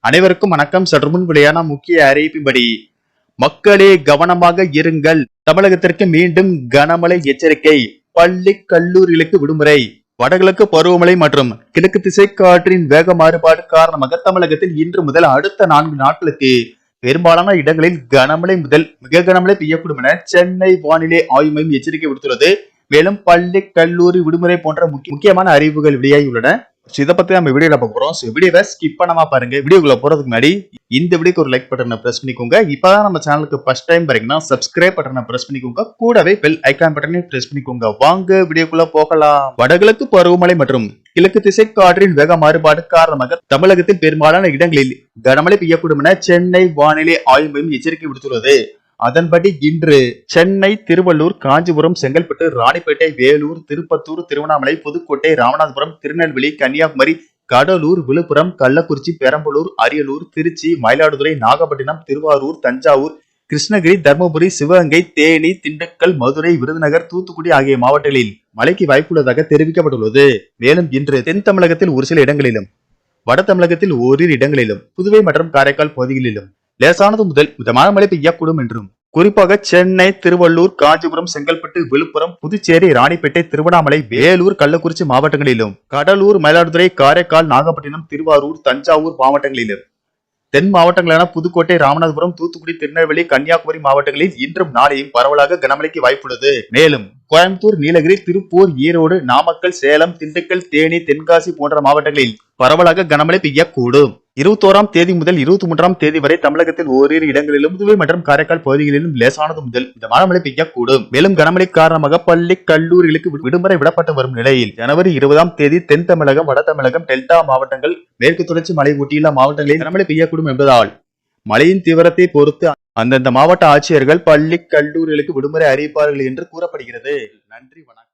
அனைவருக்கும் வணக்கம். சற்று முன் வெளியான முக்கிய அறிவிப்பின்படி மக்களே கவனமாக இருங்கள். தமிழகத்திற்கு மீண்டும் கனமழை எச்சரிக்கை. பள்ளி கல்லூரிகளுக்கு விடுமுறை. வடகிழக்கு பருவமழை மற்றும் கிழக்கு திசை காற்றின் வேக மாறுபாடு காரணமாக தமிழகத்தில் இன்று முதல் அடுத்த நான்கு நாட்களுக்கு பெரும்பாலான இடங்களில் கனமழை முதல் மிக கனமழை பெய்யக்கூடும் என சென்னை வானிலை ஆய்வு மையம் எச்சரிக்கை விடுத்துள்ளது. மேலும் பள்ளி கல்லூரி விடுமுறை போன்ற முக்கிய- முக்கியமான அறிவுகள் வெளியாகியுள்ளன. ஸோ இதை பத்தி நம்ம வீடியோவில் பார்க்க போறோம். ஸோ வீடியோவை ஸ்கிப் பண்ணாமல் பாருங்க. வீடியோக்குள்ள போறதுக்கு முன்னாடி இந்த வீடியோக்கு ஒரு லைக் பட்டனை பிரஸ் பண்ணிக்கோங்க. இப்பதான் நம்ம சேனலுக்கு ஃபஸ்ட் டைம் பாருங்கன்னா சப்ஸ்கிரைப் பட்டனை ப்ரெஸ் பண்ணிக்கோங்க. கூடவே பெல் ஐகான் பட்டனை ப்ரெஸ் பண்ணிக்கோங்க. வாங்க வீடியோக்குள்ள போகலாம். வடகிழக்கு பருவமழை மற்றும் கிழக்கு திசை காற்றின் வேக மாறுபாடு காரணமாக தமிழகத்தில் பெரும்பாலான இடங்களில் கனமழை பெய்யக்கூடும் என சென்னை வானிலை ஆய்வு மையம் எச்சரிக்கை விடுத்துள்ளது. அதன்படி இன்று சென்னை திருவள்ளூர் காஞ்சிபுரம் செங்கல்பட்டு ராணிப்பேட்டை வேலூர் திருப்பத்தூர் திருவண்ணாமலை புதுக்கோட்டை ராமநாதபுரம் திருநெல்வேலி கன்னியாகுமரி கடலூர் விழுப்புரம் கள்ளக்குறிச்சி பெரம்பலூர் அரியலூர் திருச்சி மயிலாடுதுறை நாகப்பட்டினம் திருவாரூர் தஞ்சாவூர் கிருஷ்ணகிரி தருமபுரி சிவகங்கை தேனி திண்டுக்கல் மதுரை விருதுநகர் தூத்துக்குடி ஆகிய மாவட்டங்களில் மழைக்கு வாய்ப்புள்ளதாக தெரிவிக்கப்பட்டுள்ளது. மேலும் இன்று தென் தமிழகத்தில் ஒரு சில இடங்களிலும் வட தமிழகத்தில் ஓரிரு இடங்களிலும் புதுவை மற்றும் காரைக்கால் பகுதிகளிலும் லேசானது முதல் மிதமான மழை பெய்யக்கூடும் என்றும். குறிப்பாக சென்னை திருவள்ளூர் காஞ்சிபுரம் செங்கல்பட்டு விழுப்புரம் புதுச்சேரி ராணிப்பேட்டை திருவண்ணாமலை வேலூர் கள்ளக்குறிச்சி மாவட்டங்களிலும் கடலூர் மயிலாடுதுறை காரைக்கால் நாகப்பட்டினம் திருவாரூர் தஞ்சாவூர் மாவட்டங்களிலும். தென் மாவட்டங்களான புதுக்கோட்டை ராமநாதபுரம் தூத்துக்குடி திருநெல்வேலி கன்னியாகுமரி மாவட்டங்களில் இன்றும் நாளையும் பரவலாக கனமழைக்கு வாய்ப்புள்ளது. மேலும் கோயம்புத்தூர் நீலகிரி திருப்பூர் ஈரோடு நாமக்கல் சேலம் திண்டுக்கல் தேனி தென்காசி போன்ற மாவட்டங்களில் பரவலாக கனமழை பெய்யக்கூடும். இருபத்தோராம் தேதி முதல் இருபத்தி மூன்றாம் தேதி வரை தமிழகத்தில் ஓரிரு இடங்களிலும் புதுவை மற்றும் காரைக்கால் பகுதிகளிலும் லேசானது முதல் இந்த மழை பெய்யக்கூடும். மேலும் கனமழை காரணமாக பள்ளி கல்லூரிகளுக்கு வி- விடுமுறை விடப்பட்டு வரும் நிலையில் ஜனவரி இருபதாம் தேதி தென் தமிழகம் வட தமிழகம் டெல்டா மாவட்டங்கள் மேற்கு தொடர்ச்சி மலை ஊட்டியுள்ள மாவட்டங்களில் கனமழை பெய்யக்கூடும் என்பதால் மழையின் தீவிரத்தை பொறுத்து அந்தந்த மாவட்ட ஆட்சியர்கள் பள்ளி கல்லூரிகளுக்கு விடுமுறை அறிவிப்பார்கள் என்று கூறப்படுகிறது. நன்றி வணக்கம்.